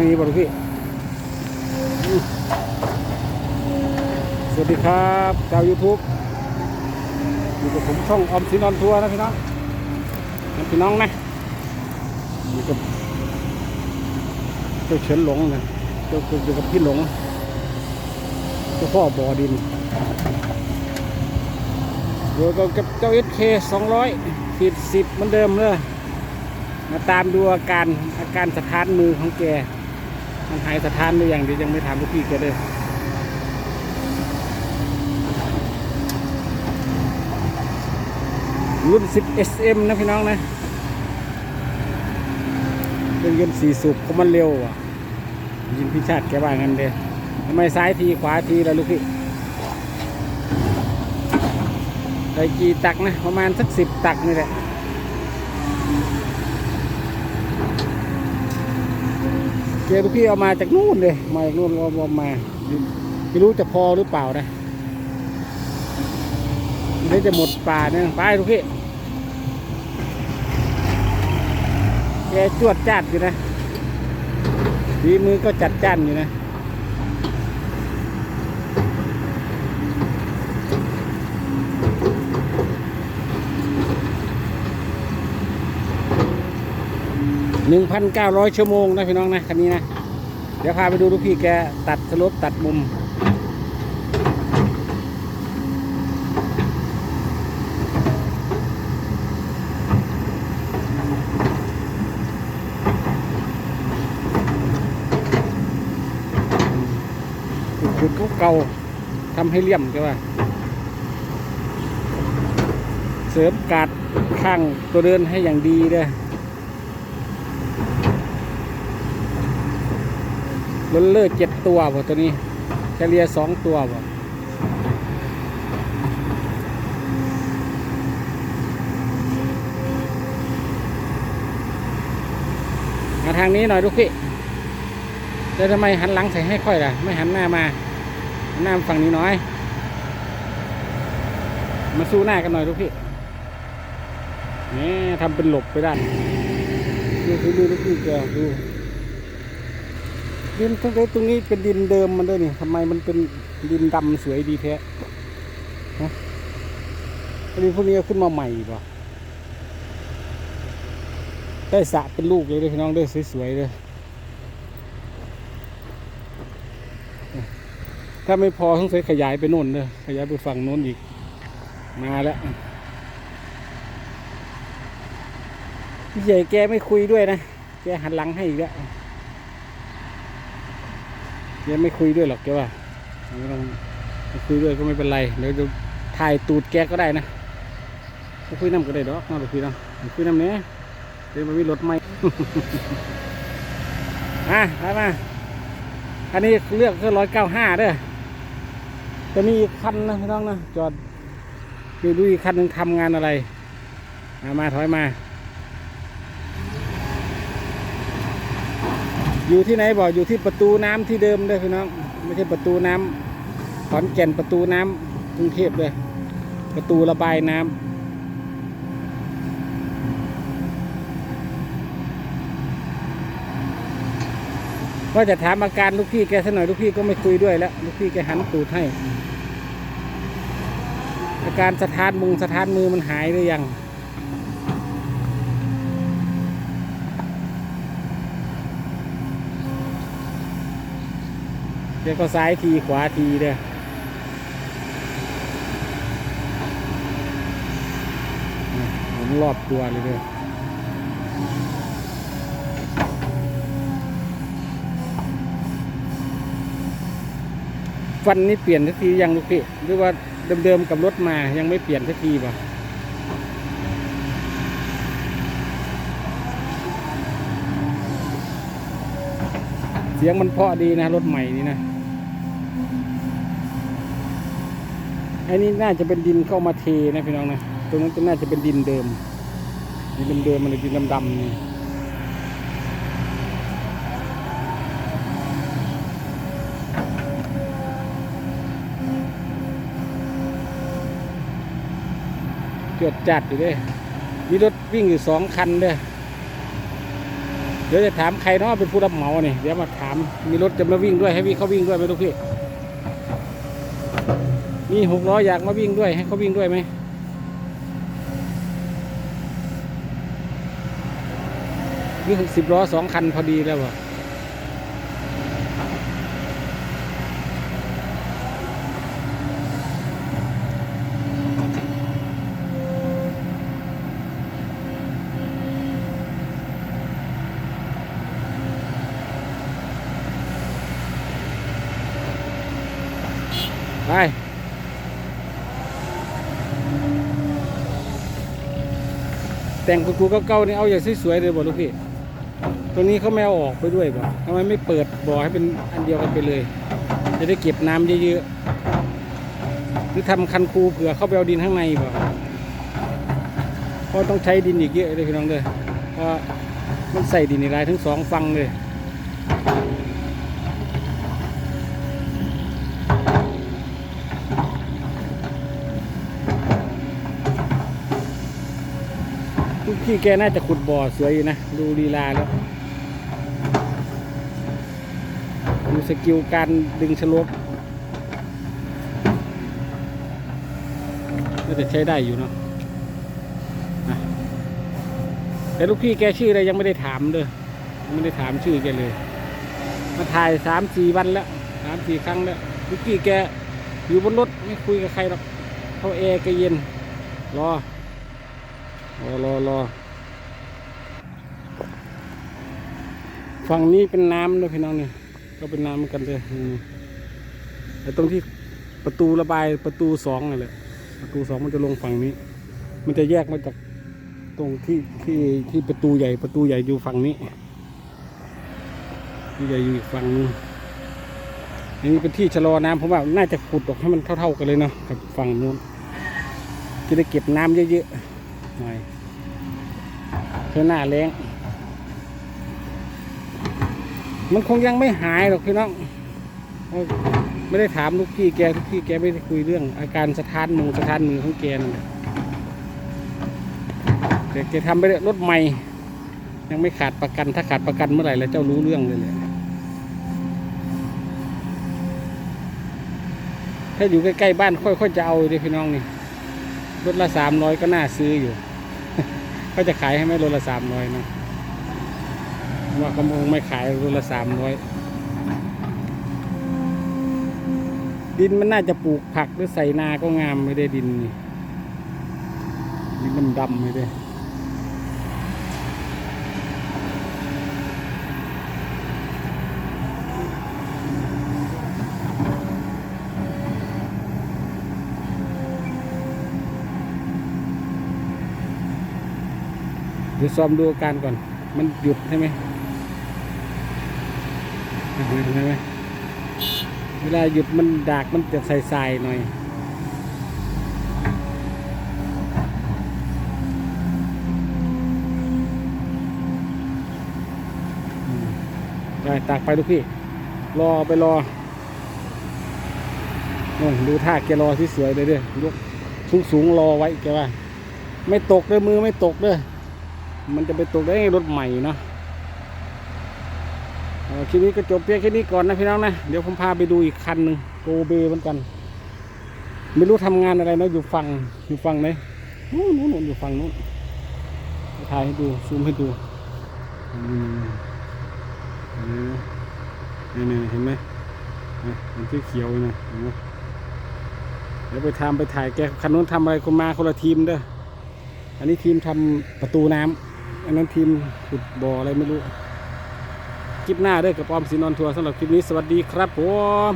างนี้บ่ลูกพี่ สวัสดีครับชาวยูทูบอยู่กับผมช่องออมสินออนทัวร์นะพี่น้องนะพี่น้องนะอยู่กับเจ้าเฉินหลงนะเจ้าอยู่กับพี่หลงเจ้าพ่อบ่อดินอยู่กับเจ้าเอสเคสองร้อยขีดสิบเหมือนเดิมเลยมาตามดูอาการอาการสถานมือของแก มันหายสถานหรือยังเดี๋ยวยังไม่ถามลูกพี่แกเลยรุ่น 10 SM นะพี่น้องนะเครื่องยนต์สี่สูบเพราะมันเร็วอะ ยินพี่ชาติแกว่างั้นเด้ทำไมซ้ายทีขวาทีล่ะลูกพี่ได้กี่ตักนะ ประมาณสักสิบตักนี่แหละ เจลูกพี่เอามาจากนู่นเลย มาจากนู่นวอมมา ไม่รู้จะพอหรือเปล่านะไม่จะหมดป่าเนี่ยไปทุกพี่แกจวดจัดอยู่นะดีมือก็จัดจ้านอยู่นะ หนึ่งพันเก้าร้อยชั่วโมงนะพี่น้องนะคันนี้นะ เดี๋ยวพาไปดูลูกพี่แกตัดสลบตัดมุมขุดๆเก่าๆทำให้เลี่ยมใช่ป่ะเสริมกาดข้างตัวเดินให้อย่างดีเลย ลนเลอร์เจ็ดตัวบ่ตัวนี้เฉลี่ยสองตัวบ่มาทางนี้หน่อยลูกพี่แล้วทำไมหันหลังใส่ให้ค่อยล่ะ ไม่หันหน้ามาหันหน้าฝั่งนี้น้อย มาสู้หน้ากันหน่อยลูกพี่นี่ทำเป็นหลบไปได้ดูดูดูลูกพี่แกดู ดินทั้งตรงนี้เป็นดินเดิมมันด้วยนี่ทำไมมันเป็นดินดำสวยดีแท้ฮะดินพวกนี้ขึ้นมาใหม่ป่ะได้สะเป็นลูกเลยด้อพี่น้องเด้สวยๆเลยถ้าไม่พอต้องใช้ขยายไปโน่นเลยขยายไปฝั่งโน้นอีก มาแล้วพี่ใหญ่แกไม่คุยด้วยนะ แกหันหลังให้อีกแล้ว แกไม่คุยด้วยหรอกแกว่าไม่ต้องคุยด้วยก็ไม่เป็นไรเดี๋ยวจะถ่ายตูดแกก็ได้นะไม่คุยน้ำก็ได้ดอกมาไปคุยน้ำคุยน้ำเนี้ยเดี๋ยวมาวิรถไหมอะไปมาอันนี้เลือกแค่ร้อยเก้าห้าเด้อจะมีอีกคันนะพี่น้องนะจอดดูดูอีกคันหนึ่งทำงานอะไร มามาถอยมา อยู่ที่ไหนบอกอยู่ที่ประตูน้ำที่เดิมด้อพี่น้องไม่ใช่ประตูน้ำขอนแก่นประตูน้ำกรุงเทพเลยประตูระบายน้ำว่าจะถามอาการลูกพี่แกสักหน่อยลูกพี่ก็ไม่คุยด้วยแล้วลูกพี่แกหันตูดให้อาการสะท้านมุงสะท้านมือมันหายหรือยัง แกก็ซ้ายทีขวาทีเด้อผมรอบตัวเลยเด้อฟันนี่เปลี่ยนสักทียังลูกพี่หรือว่าเดิมๆกับรถมายังไม่เปลี่ยนสักทีป่ะ เสียงมันเพราะดีนะ รถใหม่นี่นะไอ้นี่น่าจะเป็นดินเข้ามาเทนะพี่น้องนะตรงนั้นจะน่าจะเป็นดินเดิม ดินเดิมมันเลยดินดำๆนี่เกิดจัดอยู่ด้วยมีรถวิ่งอยู่สองคันเด้อ เดี๋ยวจะถามใครเนาะเป็นผู้รับเหมาเนี่ยเดี๋ยวมาถามมีรถจะมาวิ่งด้วยให้วิ่งเขาวิ่งด้วยไหมลูกพี่มีหกล้ออยากมาวิ่งด้วยให้เขาวิ่งด้วยไหมนี่สิบล้อสองคันพอดีแล้วว ไปแต่งประตูเก่าๆนี่เอาอย่างสวยๆเลยบ่ลูกพี่ตัวนี้เขาไม่เอาออกไปด้วยบ่ทำไมไม่เปิดบ่อให้เป็นอันเดียวกันไปเลย จะได้เก็บน้ำเยอะๆหรือทำคันคูเผื่อเข้าไปเอาดินข้างในบ่เพราะต้องใช้ดินอีกเยอะเลยพี่น้องเลยเพราะมันใส่ดินในรายทั้งสองฝั่งเลย ทุกที่แกน่าจะขุดบ่อสวยอยู่นะ ดูลีลาแล้ว ดูสกิลการดึงชลบน่าจะใช้ได้อยู่เนาะอะแต่ลูกพี่แกชื่ออะไรยังไม่ได้ถามเลยยังไม่ได้ถามชื่อแกเลย มาถ่ายสามสี่วันแล้วสามสี่ครั้งแล้วลูกพี่แกอยู่บนรถไม่คุยกับใครหรอกเขาแอร์แกเย็นรอ รอรอรอฝั่งนี้เป็นน้ำด้วยพี่น้องเนี่ยก็เป็นน้ำเหมือนกันเลยแต่ตรงที่ประตูระบายประตูสองนั่แหละประตูสองมันจะลงฝั่งนี้ มันจะแยกมาจากตรงที่ที่ที่ประตูใหญ่ประตูใหญ่อยู่ฝั่งนี้ประตูใหญ่อยู่อีกฝั่งนึงอันนี้เป็นที่ชะลอน้ำผมว่าน่าจะขุดออกให้มันเท่าๆกันเลยเนาะกับฝั่งนู้นจะได้เก็บน้ำเยอะๆ หน่อยคือหน้าแรงมันคงยังไม่หายหรอกพี่น้องไม่ได้ถามลูกพี่แกลูกพี่แกไม่ได้คุยเรื่อง อาการสะท้านมือสะท้านมือของแกนแหละแต่แกทำไปเลยรถใหม่ ยังไม่ขาดประกันถ้าขาดประกันเมื่อไหร่แล้วเจ้ารู้เรื่องเลยเลยถ้าอยู่ใกล้ๆบ้านค่อยๆจะเอาเลยพี่น้องนี่รถละสามร้อยก็น่าซื้ออยู่ ก็จะขายให้ไมรถละสามร้อยนะว่าเขาคงไม่ขายรถละสามร้อยดินมันน่าจะปลูกผักหรือใส่นาก็งามไม่ได้ดินนี่ดินดำๆไม่ได้ เดี๋ยวซ้อมดูอาการก่อน มันหยุดใช่ไหมเห็นไหมเวลาหยุดมันดากมันจะใสๆหน่อยได้ตากไปลูกพี่ รอไปรอโน่ดูท่าแกรอที่สวยเลยเด้อยกสูงสูงๆรอไว้แกว่า ไม่ตกเด้อมือไม่ตกเด้อ มันจะไปตกได้ไงรถใหม่เนาะคลิปนี้ก็จบเพียงแค่นี้ก่อนนะพี่น้องนะ เดี๋ยวผมพาไปดูอีกคันหนึ่งโกเบเหมือนกัน ไม่รู้ทำงานอะไรนะอยู่ฝั่งอยู่ฝั่งไหนนู้นนู้นอยู่ฝั่งนู้นถ่ายให้ดูซูมให้ดูนี่นี่เห็นไหมมันที่เขียวๆนะเห็นไหมเดี๋ยวไปทำไปถ่ายแกคันนู้นทำอะไรคนมาคนละทีมเด้ออันนี้ทีมทำประตูน้ำ อันนั้นทีมขุดบ่ออะไรไม่รู้ คลิปหน้าเด้อกับออมสินนอนทัวร์สำหรับคลิปนี้สวัสดีครับผม